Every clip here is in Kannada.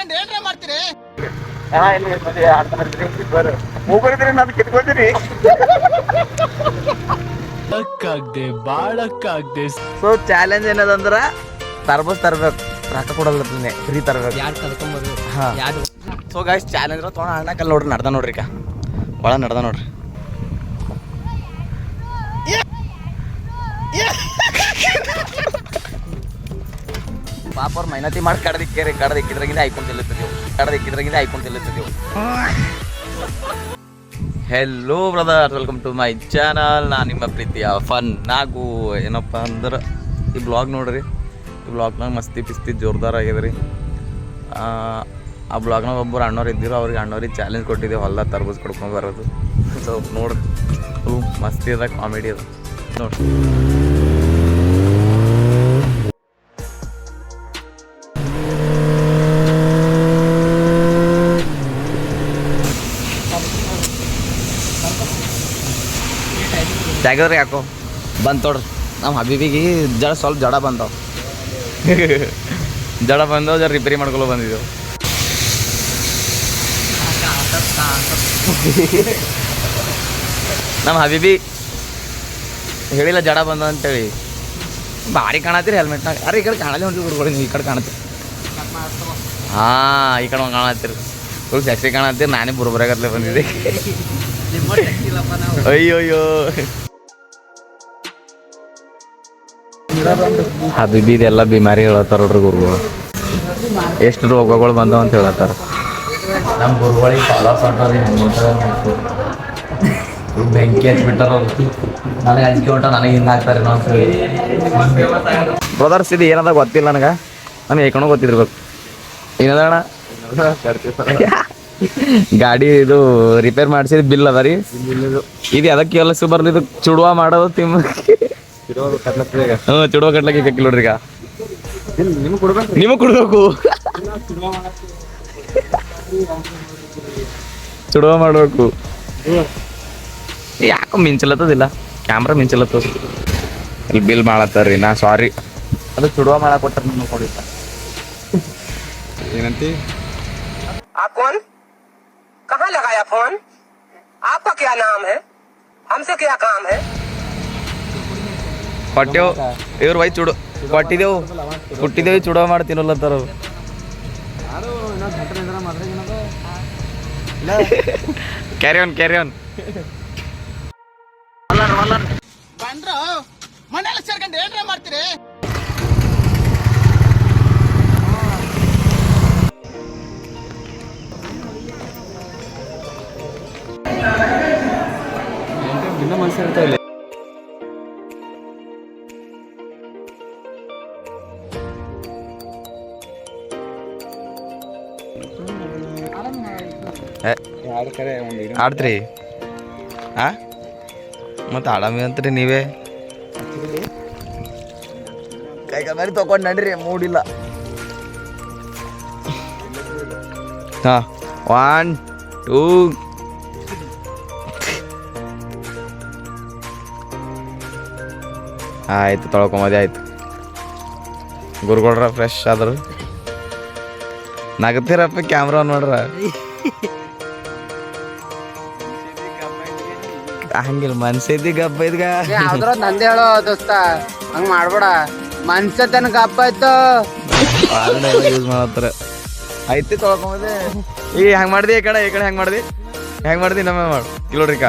ಸೇರ್ಕೊಂಡು ಏನ್ರ ಮಾಡ್ತೀರಿ? ಬಾಳಕ್ಕಾಗ್ದೆ ಬಾಳಕ್ಕಾಗ್ದೆ. ಸೊ ಚಾಲೆಂಜ್ ಏನದಂದ್ರ ತರ್ಬಸ್ ತರ್ಬೇಕು. ರೊಕ್ಕ ಕೊಡಲ್ಲ ಫ್ರೀ ತರ್ಬೇಕು. ಯಾರು ಕರ್ಕೊಂಬರ್ಬೇಕು ಹಾ. ಯಾರು? ಸೊ ಗಾಯ್ಸ್ ಚಾಲೆಂಜ್ ತೊಗೊಂಡು ನೋಡ್ರಿ ನಡ್ದ ನೋಡ್ರಿ ಈಗ. ಭಾಳ ನಡ್ದ ನೋಡ್ರಿ. ಪಾಪ ಅವ್ರು ಮೈನತಿ ಮಾಡಿ ಕಡ್ದಿಕ್ಕೇರಿ ಕಡ್ದಿಕ್ಕಿದ್ರಾಗಿಂದ ಐಕೊಂಡ್ ತಿಲ್ಲತ್ತಿದ್ದೆವು ಕಡ್ದಿಕ್ಕಿದ್ರಾಗಿಂದ ಐಕೊಂಡ್ ತಿಲ್ಲತ್ತಿದ್ದೆವು hello brother welcome to my channel ನಾನು ನಿಮ್ಮ ಪ್ರೀತಿಯ ಫನ್ ನಾಗು ಏನಪ್ಪ ಅಂದ್ರೆ ಈ ಬ್ಲಾಗ್ ನೋಡ್ರಿ. ಈ ಬ್ಲಾಗ್ನಾಗ ಮಸ್ತಿ ಪಿಸ್ತಿ ಜೋರ್ದಾರ್ ಆಗಿದ್ರಿ ರೀ ಆ, ಬ್ಲಾಗ್ನಾಗ ಒಬ್ಬರು ಅಣ್ಣವ್ರು ಇದ್ದಿರು ಅವ್ರಿಗೆ ಅಣ್ಣವ್ರಿಗೆ ಚಾಲೆಂಜ್ ಕೊಟ್ಟಿದ್ದೇವೆ ಹೊಲ ತರ್ಬೂಜ್ ಕೊಡ್ಕೊಂಡು ಬರೋದು. ಸೊ ನೋಡಿ ಮಸ್ತಿ ಅದ ಕಾಮಿಡಿ ಅದ. ನೋಡಿ. ಜಾಗದ್ರಿ ಯಾಕೋ ಬಂತು ತೊಡ್ರಿ. ನಮ್ಮ ಹಬೀಬಿಗೆ ಜಡ ಸ್ವಲ್ಪ ಜಡ ಬಂದವು. ಜಡ ಬಂದವು ಜರ ರಿಪೇರಿ ಮಾಡ್ಕೊಳ್ಳೋ ಬಂದಿದ್ದೆವು. ನಮ್ಮ ಹಬೀಬಿ ಹೇಳಿಲ್ಲ ಜಡ ಬಂದ ಅಂತೇಳಿ. ಭಾರಿ ಕಾಣತ್ತೀರಿ ಹೆಲ್ಮೆಟ್ನಾಗ ಅರೆ ಈ ಕಡೆ ಕಾಣಲಿ ಹೊಂಟಿ ಹುಡುಗಿ ನೀವು ಈ ಕಡೆ ಕಾಣತ್ತೆ ಹಾಂ ಈ ಕಡೆ ಕಾಣತ್ತೀರಿ. ಫುಲ್ ಸೆಕ್ಸಿ ಕಾಣತ್ತೀರಿ ನಾನೇ ಬುರ್ಬರಾಗತ್ಲೆ ಬಂದಿದ್ದೆ. ಅಯ್ಯೋ ಹಬೀಬಿ ಇದೆಲ್ಲ ಬಿಮಾರಿ ಹೇಳತ್ತಾರ ನೋಡ್ರಿ ಗುರುಗಳು. ಎಷ್ಟು ರೋಗಗಳು ಬಂದವ ಅಂತ ಹೇಳತ್ತಾರ. ನಮ್ಮ ಗುರುಗಳಿಗೆ ಫಾಲೋಸ್ ಬೆಂಕಿ ಹಚ್ಬಿಟ್ಟಾರ ನನಗೆ ಅಂಜಿಕೆ ಹೊಂಟ ನನಗೆ ಹಿಂಗೆ ಹಾಕ್ತಾರೆ ಅಂತ ಹೇಳಿ. ಬ್ರದರ್ಸ್ ಇದು ಏನದ ಗೊತ್ತಿಲ್ಲ ನನಗೆ? ನನಗೆ ಏಕಣೋ ಗೊತ್ತಿರ್ಬೇಕು. ಏನದಣ್ಣ ಗಾಡಿ ಇದು ರಿಪೇರ್ ಮಾಡಿಸಿದ ಬಿಲ್ ಅದ ರೀ? ಇದು. ಅದಕ್ಕೆ ಎಲ್ಲ ಇದು ಚುಡುವ ಮಾಡೋದು ತಿಮ್ಮ ಹ್ಞೂ ಚುಡುವ ಕಟ್ಲಕ್ಕೆ ಕಿಲೋಡ್ರಿ ಈಗ ನಿಮಗೆ ಕೊಡ್ಬೇಕು ಚುಡುವ ಮಾಡ್ಬೇಕು ಯಾಕೋ ಮಿಂಚಲತ್ತದಿಲ್ಲ ಕ್ಯಾಮ್ರಾ ಮಿಂಚಲತ್ತದ ಇಲ್ಲಿ ಬಿಲ್ ಮಾಡತ್ತಾರ್ರಿ ನಾ ಸಾರಿ ಅದು ಚುಡುವ ಮಾಡಕ್ ಕೊಟ್ಟ ನಿಮ್ಗೆ ಕೊಡಿ ಏನಂತಿ आप कौन कहाँ लगाया फोन आपका क्या नाम है हमसे क्या काम है ಕೊಟ್ಟೆವು ಇವ್ರ ವೈ ಚುಡು. ಪಟ್ಟಿದೇವು. ಹುಟ್ಟಿದೇವು ಚುಡೋ ಮಾಡಿ ತಿನ್ನಲತ್ತಾರ ಅವ್ರು. ಕ್ಯಾರಿ ಆನ್ ಕ್ಯಾರಿ ಆನ್ ಸೇರ್ಕೊಂಡು ಏನ್ರ ಮಾಡ್ತೀರಿ? ಆಡ್ತ್ರಿ ಆ? ಮತ್ತೆ ಆಡಮಿ ಅಂತ್ರಿ ನೀವೇ? ಕೈ ಕಮಾರಿ ತಗೊಂಡು ನಡ್ರಿ ಮೂಡಿಲ್ಲ. ಹಾ ಒನ್ ಟೂ ಆಯ್ತು ತೊಳ್ಕೊಂಬೋದೇ ಆಯ್ತು. ಗುರುಗಳ್ರ ಫ್ರೆಶ್ ಆದರು. ನಗತ್ತೀರಪ್ಪ ಕ್ಯಾಮ್ರಾ ಆನ್ ಹಂಗಿಲ್ಲ ಮನ್ಸೈತಿ ಗಪ್ಪ ಇದ್ಗ. ಯಾವ್ದ್ರ ನಂದೇ ಹೇಳೋ ದೋಸ್ತ ಹಂಗ್ ಮಾಡ್ಬೇಡ. ಮನ್ಸ ತನ ಗಪ್ಪ ಆಯ್ತು. ಯೂಸ್ ಮಾಡತ್ತಾರ ಐತಿ ತೊಳ್ಕೊಂಬದೆ. ಈ ಹೆಂಗ್ ಮಾಡ್ದಿ ಈ ಕಡೆ ಈ ಕಡೆ ಹೆಂಗ್ ಮಾಡ್ದಿ? ಹೆಂಗ್ ಮಾಡ್ದಿ ನಮ್ಮ ಮಾಡು? ಕಿಲೋಡ್ರಿಕ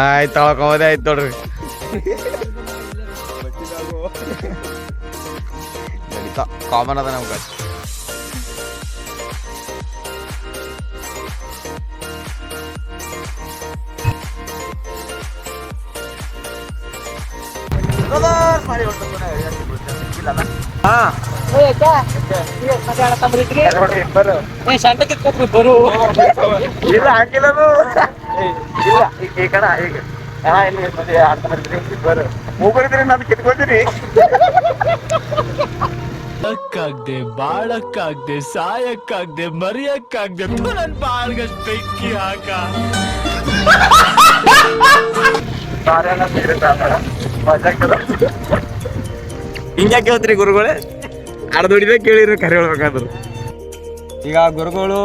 ಆಯ್ತು ತೊಳ್ಕೊಂಬದೆ ಆಯ್ತು ನೋಡ್ರಿ. ಕಾಮನ್ ಅದ ನಮ್ಗೆ ಹಾ. ಇಲ್ಲ ಹಾಕಿಲ್ಲ. ಇಲ್ಲ ಈ ಕಡೆ ಈಗ ಹಾ ಇಲ್ಲಿ ಆಡ್ತಾ ಬರ್ತೀರಿ ಬರು. ಮೂಗರಿದ್ರೆ ನಾನು ಕಿತ್ಕೋತೀನಿ ಬಾಳಕ್ಕಾಗ್ದೆ ಬಾಳಕ್ಕಾಗ್ದೆ ಸಾಯಕ್ಕಾಗ್ದೆ ಮರಿಯಕ್ಕಾಗ್ದೆ ನನ್ ಬಾಳ್ಗಷ್ಟು ಬೆಂಕಿ ಹಾಕ. ಹಿಂಗ್ಯಾಕೆ ಹೇಳ್ತೀರಿ ಗುರುಗಳೇ? ಅರ್ಧುಡಿದೆ ಕೇಳಿರಿ ಕರೆ ಹೇಳ್ಬೇಕಾದ್ರು. ಈಗ ಗುರುಗಳು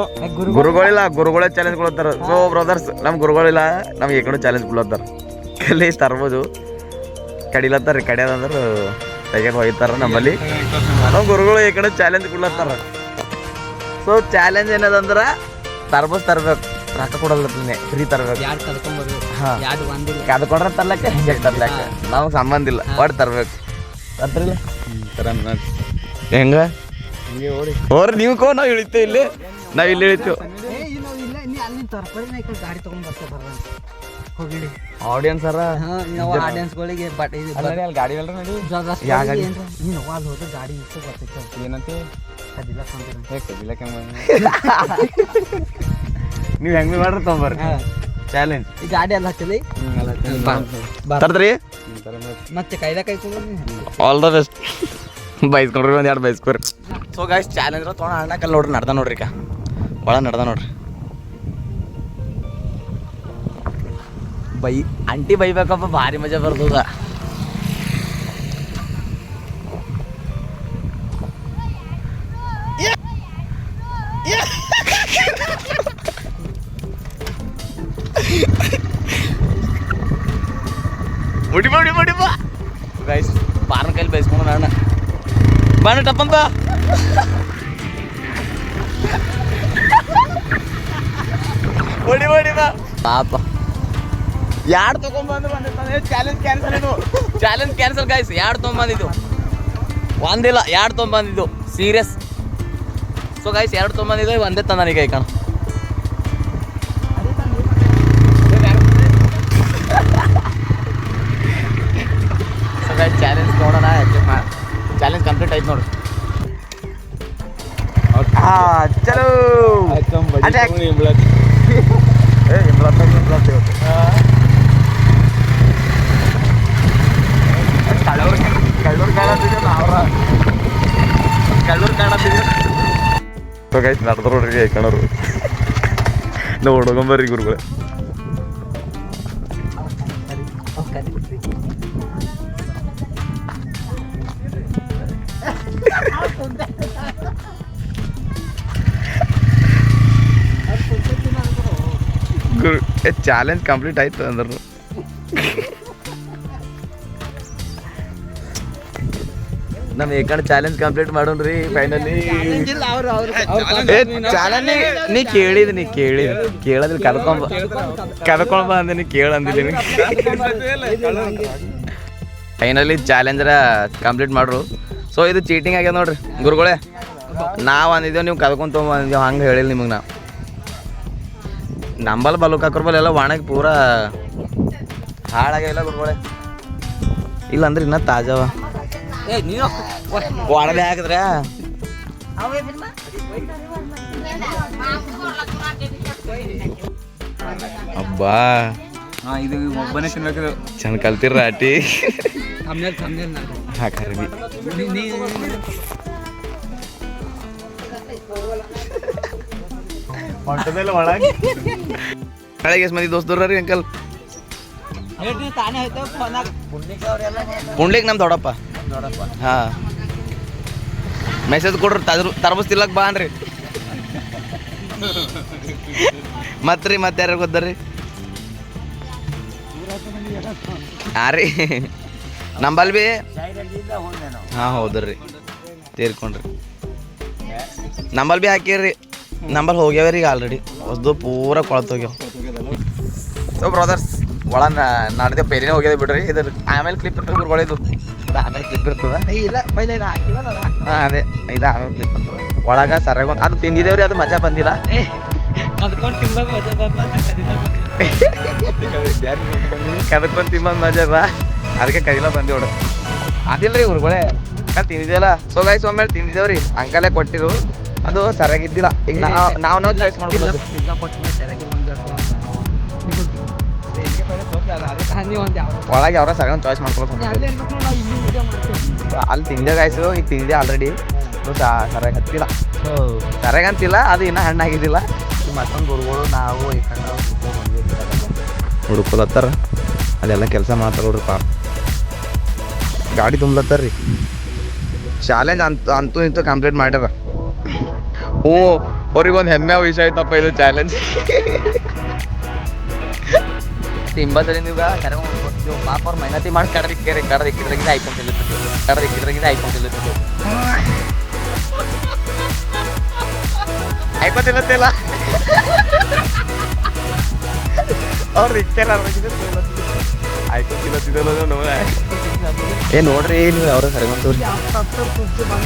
ಗುರುಗಳಿಲ್ಲ ಗುರುಗಳೇ ಚಾಲೆಂಜ್ ಕೊಡ್ತಾರ ಸೊ ಬ್ರದರ್ಸ್ ನಮ್ ಗುರುಗಳಿಲ್ಲ ನಮ್ಗೆ ಈ ಕಡೆ ಚಾಲೆಂಜ್ ಕೊಡ್ಲತ್ತಾರ ಕಲಿ ತರ್ಬೋದು ಕಡಿಲತ್ತಾರ ಕಡಿಯೋದಂದ್ರೆ ತೆಗೆದು ಹೋಗ್ತಾರ ನಮ್ಮಲ್ಲಿ. ನಮ್ಮ ಗುರುಗಳು ಈ ಕಡೆ ಚಾಲೆಂಜ್ ಕೊಡ್ಲತ್ತಾರ ಸೊ ಚಾಲೆಂಜ್ ಏನದಂದ್ರ ತರ್ಬೋಸ್ ತರ್ಬೇಕು. ರೊಕ್ಕ ಕೊಡಲ್ಲ ಫ್ರೀ ತರ್ಬೇಕು. ಯಾರು ಹಾ. ಒಂದಿಲ್ಲ ಕದ್ಕೊಂಡ್ರೆ ತರ್ಲಕ್ಕ ನಾವು ತರ್ಲಕ್ಕೆ. ನಮ್ಗೆ ಸಂಬಂಧ ಇಲ್ಲ ಒಟ್ಟು ತರ್ಬೇಕು. ತರ್ತಿರಲ್ಲ ಹೆಂಗ? ಹೋರಿ ನೀವು ಕೋ ನಾವು ಇಳಿತೇವೆ ಇಲ್ಲಿ. ನಾವು ಇಲ್ಲಿ ಇಳಿತೇವೆ. ಇಲ್ಲ ನೀ ಅಲ್ಲಿ ತರ್ಪರಿ ನಾ ಈ ಕಡೆ ಗಾಡಿ ತಗೊಂಡ್ ಬರ್ತಾ ಬರ ಹೋಗಿಡಿ. ಆಡಿಯನ್ಸ್ ಅರ? ಹಾ ನಾವು ಆಡಿಯನ್ಸ್ಗಳಿಗೆ ಬಟ್ ಇದು ಅಲ್ಲಿ ಗಾಡಿ ನೋಡಿ. ಗಾಡಿ? ಏನ್ರ? ನೀನು ಅಲ್ಲಿ ಹೋದ್ರೆ ಗಾಡಿ ಇಷ್ಟು ಬರ್ತೈತೆ ಏನಂತ? ಅದಿಲ್ಲ ಹೇಗೆ ನೀವು ಹೆಂಗ್ ಮಾಡ್ರಿ ತೊಂಬರ್ರಿ ಚಾಲೆಂಜ್ ಈ ಗಾಡಿ ಎಲ್ಲ ಹಚ್ಚಲಿ? ತರದ್ರಿ ಮತ್ತೆ ಕೈ ಕೈಕೊಂಡು ಆಲ್ ದ ಬೆಸ್ಟ್ ಬೈಸ್ಕೊಂಡ್ರಿ ಒಂದು ಎರಡು ಬೈಸ್ಕೊರಿ. ಸೊ ಗಾಯ್ಸ್ ಚಾಲೆಂಜ್ ತೊಗೊಂಡು ಅಣ್ಣಕಲ್ಲಿ ನೋಡ್ರಿ ನಡ್ದ ನೋಡ್ರಿ ಈಗ. ಭಾಳ ನಡ್ದ ನೋಡ್ರಿ. ಬೈ ಅಂಟಿ ಬೈಬೇಕಪ್ಪ ಭಾರಿ ಮಜಾ ಬರ್ತದ. ಮುಡಿ ಮುಡಿ ಬಾ. ಗೈಸ್ ಬಾರನ ಕೈಲಿ ಬೈಸ್ಕೊಂಡು ನಾನು. ಬಾಣ ಟಪ್ಪಂತ ಹೊಡಿ ಹೊಡಿ ಬಾ. ಪಾಪ. ಯಾರು ತಗೊಂಬಂದು ಬಂದಿರ್ತಾನೆ ಚಾಲೆಂಜ್ ಕ್ಯಾನ್ಸಲ್ ಇದು. ಚಾಲೆಂಜ್ ಕ್ಯಾನ್ಸಲ್ ಗಾಯ್ಸ್ ಯಾರು ತೊಗೊಂಬಂದಿದ್ದು? ಒಂದಿಲ್ಲ ಯಾರು ತೊಗೊಂಬಂದಿದ್ದು? ಸೀರಿಯಸ್ ಸೊ ಗಾಯ್ಸ್ ಎರಡು ತೊಗೊಂಬಂದಿದ್ದು ಒಂದೇ ತಂದಾನೀಗ ಈಗ ಸೊ ಗೈಸ್ ಚಾಲೆಂಜ್ ನೋಡೋಣ ಚಾಲೆಂಜ್ ಕಂಪ್ಲೀಟ್ ಆಯ್ತು ನೋಡ್ರಿ ಹಾ ಚಲೋ Attack. ಏ ಇಂಬ್ಲತ್ತ ಇಂಬ್ಲತ್ತ ಇವತ್ತು ಕಳ್ಳೂರು ಕಳ್ಳೂರು ಕಾಣತ್ತಿದ್ದೆ ನಾವ್ರ ಕಳ್ಳೂರು ಕಾಣತ್ತಿದ್ದೆ ಸೊ ಗೈಸ್ ನಡೆದ್ರು ನೋಡ್ರಿ ಕಣರು ನಾವು ಹುಡುಗಂಬರ್ರಿ ಗುರು ಚಾಲೆಂಜ್ ಕಂಪ್ಲೀಟ್ ಆಯ್ತು ಅಂದ್ರು ನಮ್ ಏಕಂಡ್ ಚಾಲೆಂಜ್ ಕಂಪ್ಲೀಟ್ ಮಾಡೋಣ್ರಿ ಫೈನಲಿ ಚಾಲೆಂಜ್ ನೀ ಕೇಳಿದ್ ನೀ ಕೇಳಿದ್. ಕೇಳದ್ರಿ ಕದ್ಕೊಂಬ ಕದ್ಕೊಂಬ ಬಾ ನೀ ಕೇಳ ಅಂದಿದ್ದೀನಿ ಫೈನಲಿ ಚಾಲೆಂಜರ ಕಂಪ್ಲೀಟ್ ಮಾಡ್ರು. ಸೊ ಇದು ಚೀಟಿಂಗ್ ಆಗ್ಯದ ನೋಡ್ರಿ ಗುರುಗಳೇ. ನಾವು ಅಂದಿದ್ದೇವೆ ನೀವು ಕಲ್ಕೊಂತ ಬಂದಿದ್ದೇವೆ ಹಂಗೆ ಹೇಳಿಲ್ಲ ನಿಮಗೆ ನಾ ನಂಬಲ್ ಬಲುಕ್ ಹಾಕೋರ್ ಎಲ್ಲ ಒಣಗಿ ಪೂರ ಹಾಳಾಗಿಲ್ಲ ಗುರುಗಳೇ? ಇಲ್ಲ ಅಂದ್ರೆ ಇನ್ನೂ ತಾಜಾವ. ಒಣದೆ ಹಾಕಿದ್ರೆ? ಅಬ್ಬಾ. ಇದು ಒಬ್ಬನೇ ತಿನ್ಬೇಕು ಚಂದ ಕಲ್ತಿರ ಆಟಿ ಥಂಬ್ನೇಲ್ ಥಂಬ್ನೇಲ್ ನಾನು ಹೊಂಟದಲ್ಲ ನೀ ನಾಳೆಗೆ ಎಷ್ಟು ಮಂದಿ ದೋಸ್ತರ ರೀ ಅಂಕಲ್? ಪುಂಡ್ಲಿಕ್ ನಮ್ ದೊಡಪ್ಪ ಹಾ. ಮೆಸೇಜ್ ಕೊಡ್ರಿ ತದ್ರ ತರ್ಬಸ್ ತಿಲ್ಲಕ್ ಬಾ ಅನ್ರಿ. ಮತ್ರಿ ಮತ್ತೆ ಯಾರು ಗೊತ್ತರಿ ಹಾ ರೀ. ನಂಬಲ್ ಬಿ? ಹಾ ಹೌದ್ರಿ. ತೀರ್ಕೊಂಡ್ರಿ. ನಂಬಲ್ ಬಿ ಹಾಕಿರ್ರಿ ನಂಬಲ್ ಹೋಗ್ಯಾವ ರೀ ಆಲ್ರೆಡಿ ಹೊಸದು ಪೂರ ಕೊಳತ್ ಹೋಗ್ಯಾವ. ಸೊ ಬ್ರದರ್ಸ್ ಒಳ ನಾಡಿದ ಪೇರಿನೇ ಹೋಗ್ಯದ ಬಿಡ್ರಿ. ಇದ್ರ ಆಮೇಲೆ ಕ್ಲಿಪ್ ಇರ್ತದೆ ಇದು. ಆಮೇಲೆ ಕ್ಲಿಪ್ ಇರ್ತದ. ಇಲ್ಲ ಪೈಲೆ ಹಾ ಅದೇ. ಇದು ಆಮೇಲೆ ಕ್ಲಿಪ್ ಅಂತ ಒಳಗ ಸರಿಯಾಗ ಅದು ತಿಂದಿದ್ದೇವ್ರಿ ಅದು ಮಜಾ ಬಂದಿಲ್ಲ. ಕದ್ಕೊಂಡು ತಿನ್ಬೇಕು ಮಜಾ ಬಾ ಅದಕ್ಕೆ ಕದಿಲ ಬಂದಿ ಹೊಡ ಅದಿಲ್ರಿ ಗುರುಗಳೇ ಕಲ್ ತಿಂದಿದ್ದೆಲ್ಲ ಸೊ ಗೈಸ್ ಒಮ್ಮೆ ತಿಂದಿದ್ದೇವ್ರಿ ಅಂಕಲೇ ಕೊಟ್ಟಿರು ಅದು ಸರಿಯಾಗಿದ್ದಿಲ್ಲ ಈಗ ನಾವು ನಾವು ನಾವು ಚಾಯ್ಸ್ ಮಾಡ್ಬೋದು ಒಳಗೆ ಅವರ ಸರಿಯಾಗಿ ಚಾಯ್ಸ್ ಮಾಡ್ಕೊಳ್ಬೇಕು ಅಲ್ಲೇ ತಿಂದೆ ಗಾಯ್ಸು ಈಗ ತಿಂದೆ ಆಲ್ರೆಡಿ ಸರಿಯಾಗಿ ಹತ್ತಿಲ್ಲ ಸರಿಯಾಗಿ ಅಂತಿಲ್ಲ ಅದು ಇನ್ನೂ ಹಣ್ಣಾಗಿದ್ದಿಲ್ಲ ಮತ್ತೊಂದು ಹುಡುಗರು ನಾವು ಈ ಕಡೆ ಹುಡುಕೊಲತ್ತಾರ ಅದೆಲ್ಲ ಕೆಲಸ ಮಾಡ್ತಾರ ನೋಡ್ರಿ ಪಾಪ. ಗಾಡಿ ತುಂಬ್ಲತ್ತಾರ ರೀ. ಚಾಲೆಂಜ್ ಅಂತ ಅಂತೂ ಇಂತೂ ಕಂಪ್ಲೀಟ್ ಮಾಡ್ಯಾರ. ಹ್ಞೂ ಅವ್ರಿಗೊಂದು ಹೆಮ್ಮೆ ವಿಷಯ ಆಯ್ತಪ್ಪ ಇದು ಚಾಲೆಂಜ್ ತಿಂಬದ್ರಿ ನೀವು ಕರೆವು ಪಾಪ ಅವ್ರ ಮೆಹನತಿ ಮಾಡಿ ಕಡದಿಕ್ಕೇರಿ ಕಡದಿಕ್ಕಿದ್ರಾಗಿಂದ ಐಕೊಂತಿಲ್ಲ ಕಡದಿಕ್ಕಿದ್ರಾಗಿಂದ ಐಕೊಂತಿಲ್ಲ ಆಯ್ಕೊತಿಲ್ಲತ್ತಿಲ್ಲ ಅವ್ರು ನೋಡ ಏ ನೋಡ್ರಿ ನೀವು ಅವ್ರ ಕರೆಗೊಂತವ್ರಿ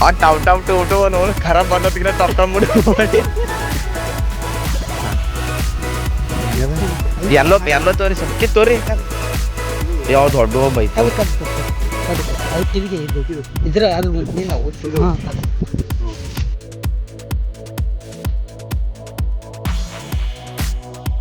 ಆ ಟಮ್ ಟವ್ ಟು ಟು ನೋಡಿ ಖರಾಬ್ ಬಂದತ್ತಿನ ಟಮ್ ಟಮ್ ಮುಡಿ ಎಲ್ಲೋ ಎಲ್ಲೋ ತೋರಿ ಸಬ್ಕಿ ತೋರಿ. ಯಾವ ದೊಡ್ಡ ಬೈತ ಇದ್ರ ಅದು